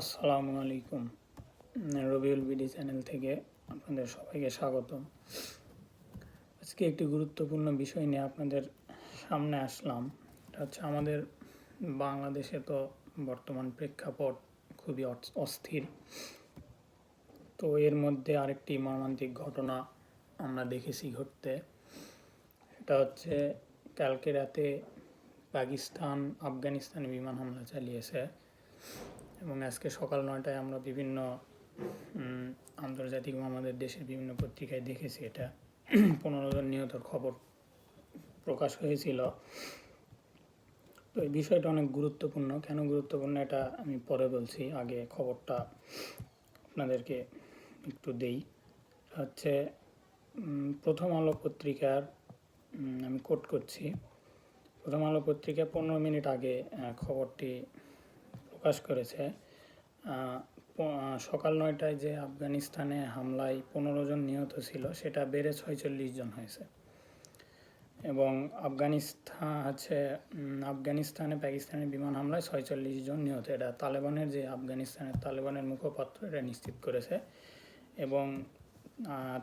আসসালামু আলাইকুম। Rabiul BD channel থেকে আপনাদের সবাইকে স্বাগতম। আজকে একটি গুরুত্বপূর্ণ বিষয় নিয়ে আপনাদের সামনে আসলাম। এটা হচ্ছে আমাদের বাংলাদেশে তো বর্তমান প্রেক্ষাপট খুবই অস্থির। তো এর মধ্যে আরেকটি মর্মান্তিক ঘটনা আমরা দেখেছি ঘটতে। সেটা হচ্ছে কালকে রাতে পাকিস্তান আফগানিস্তানে বিমান হামলা চালিয়েছে। এবং আজকে সকাল নয়টায় আমরা বিভিন্ন আন্তর্জাতিক আমাদের দেশের বিভিন্ন পত্রিকায় দেখেছি এটা। পনেরো জন নিহতর খবর প্রকাশ হয়েছিল। তো এই বিষয়টা অনেক গুরুত্বপূর্ণ। কেন গুরুত্বপূর্ণ এটা আমি পরে বলছি। আগে খবরটা আপনাদেরকে একটু দেই। হচ্ছে প্রথম আলো পত্রিকার আমি কোট করছি। প্রথম আলো পত্রিকা পনেরো মিনিট আগে খবরটি প্রকাশ করেছে সকাল নয়টায় যে আফগানিস্তানে হামলায় পনেরো জন নিহত ছিল, সেটা বেড়ে ছয়চল্লিশ জন হয়েছে। এবং আফগানিস্তান হচ্ছে আফগানিস্তানে পাকিস্তানের বিমান হামলায় ছয়চল্লিশ জন নিহত। এটা তালেবানের যে আফগানিস্তানের তালেবানের মুখপাত্র এটা নিশ্চিত করেছে। এবং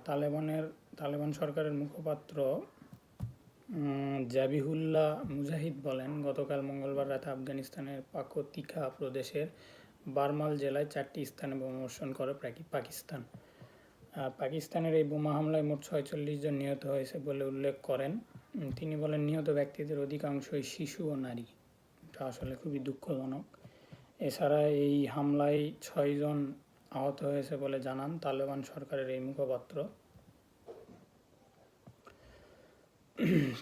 তালেবানের, তালেবান সরকারের মুখপাত্র জাবিহুল্লাহ মুজাহিদ বলেন, গতকাল মঙ্গলবার রাতে আফগানিস্তানের পাকতিকা প্রদেশের বারমাল জেলায় চারটি স্থানে বোমাবর্ষণ করে পাকিস্তান। পাকিস্তানের এই বোমা হামলায় মোট ছয়চল্লিশ জন নিহত হয়েছে বলে উল্লেখ করেন। তিনি বলেন, নিহত ব্যক্তিদের অধিকাংশই শিশু ও নারী। এটা আসলে খুবই দুঃখজনক। এছাড়া এই হামলায় ছয়জন আহত হয়েছে বলে জানান তালেবান সরকারের এই মুখপাত্র।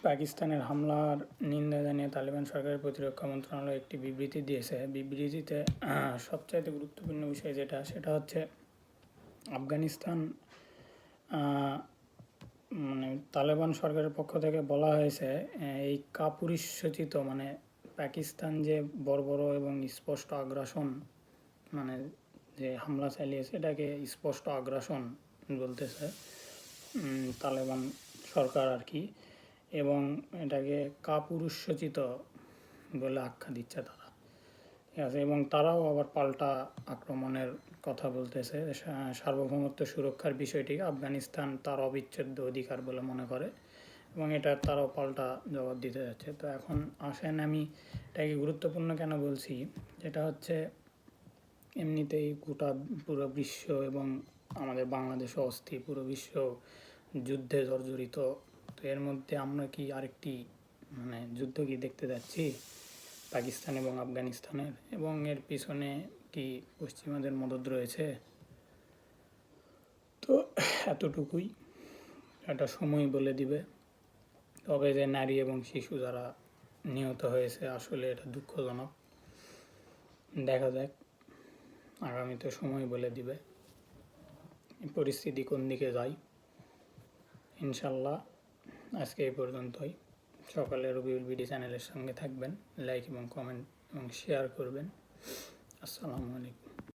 পাকিস্তানের হামলার নিন্দা জানিয়ে তালিবান সরকারের প্রতিরক্ষা মন্ত্রণালয় একটি বিবৃতি দিয়েছে। বিবৃতিতে সবচাইতে গুরুত্বপূর্ণ বিষয় যেটা, সেটা হচ্ছে আফগানিস্তান মানে তালেবান সরকারের পক্ষ থেকে বলা হয়েছে এই কাপুরুষোচিত মানে পাকিস্তান যে বড় বড় এবং স্পষ্ট আগ্রাসন মানে যে হামলা চালিয়েছে, এটাকে স্পষ্ট আগ্রাসন বলতেছে তালেবান সরকার আর কি। এবং এটাকে কাপুরুষোচিত বলে আখ্যা দিচ্ছে তারা। ঠিক আছে? এবং তারাও আবার পাল্টা আক্রমণের কথা বলতেছে। সার্বভৌমত্ব সুরক্ষার বিষয়টিকে আফগানিস্তান তার অবিচ্ছেদ্য অধিকার বলে মনে করে এবং এটা তারাও পাল্টা জবাব দিতে যাচ্ছে। তো এখন আসেন আমি এটাকে গুরুত্বপূর্ণ কেন বলছি? যেটা হচ্ছে এমনিতেই গোটা পুরো বিশ্ব এবং আমাদের বাংলাদেশও অস্থির। পুরো বিশ্ব যুদ্ধে জর্জরিত তো এর মধ্যে আমরা কি আরেকটি মানে যুদ্ধ কি দেখতে যাচ্ছি? পাকিস্তান এবং আফগানিস্তানের। এবং এর পিছনে কি পশ্চিমাদের মদত রয়েছে? তো এতটুকুই। একটা সময় বলে দিবে। তবে যে নারী এবং শিশু যারা নিহত হয়েছে, আসলে এটা দুঃখজনক। দেখা যাক। আগামীতে সময় বলে দিবে। পরিস্থিতি কোন দিকে যায়? ইনশাল্লাহ। আজকে এই পর্যন্তই। সকালে রবিউল বিডি চ্যানেলের সঙ্গে থাকবেন, লাইক এবং কমেন্ট এবং শেয়ার করবেন। আসসালামু আলাইকুম।